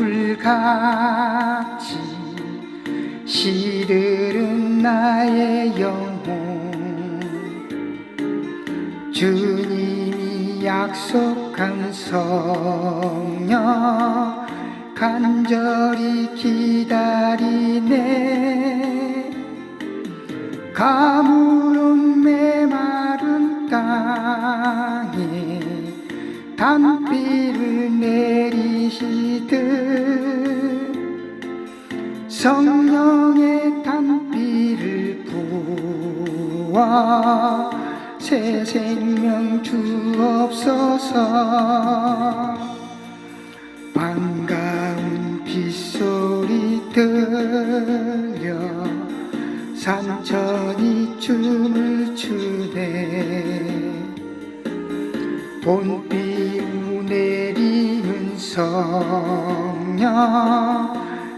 불같이 시들은 나의 영혼. 주님이 약속한 성령 간절히 기다리네. 가물 단비를 내리시듯 성령의 단비를 부어 새 생명 주옵소서. 반가운 빗소리 들려 산천이 춤을 추네 봄비 내리는 성령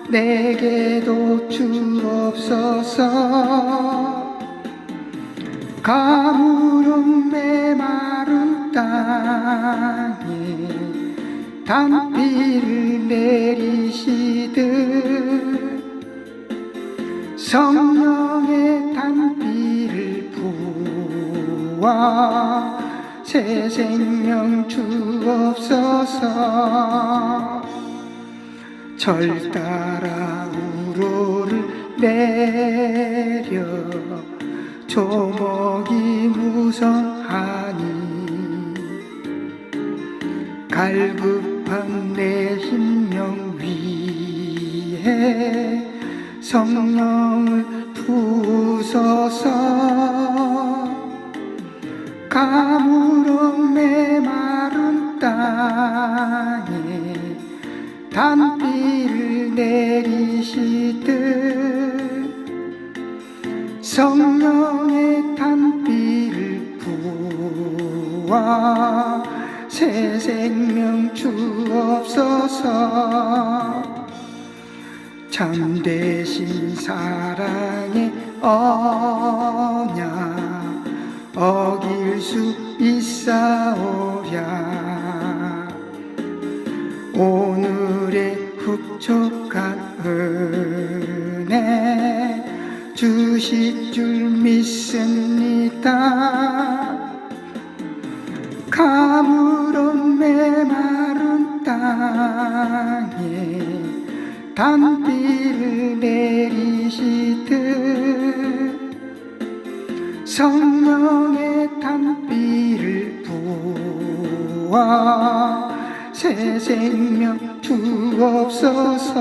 내게도 주옵소서 가물은 메마른 땅에 단비를 내리시듯 성령의 단비를 부어 새 생명 주옵소서. 절 따라 우로를 내려. 조목이 무성하니 갈급한 내 심령 위에 성령을 부소서 가물은 메마른 땅에 단비를 내리시듯 성령의 단비를 부어 새 생명 주옵소서. 참되신 사랑의 언 있사오랴. 오늘의 흡족한 은혜 주실 줄 믿습니다. 가물은 메마른 땅에 단비를 내리시듯 성령의 단비를 주와 새 생명 주옵소서.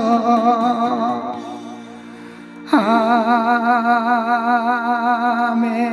아멘.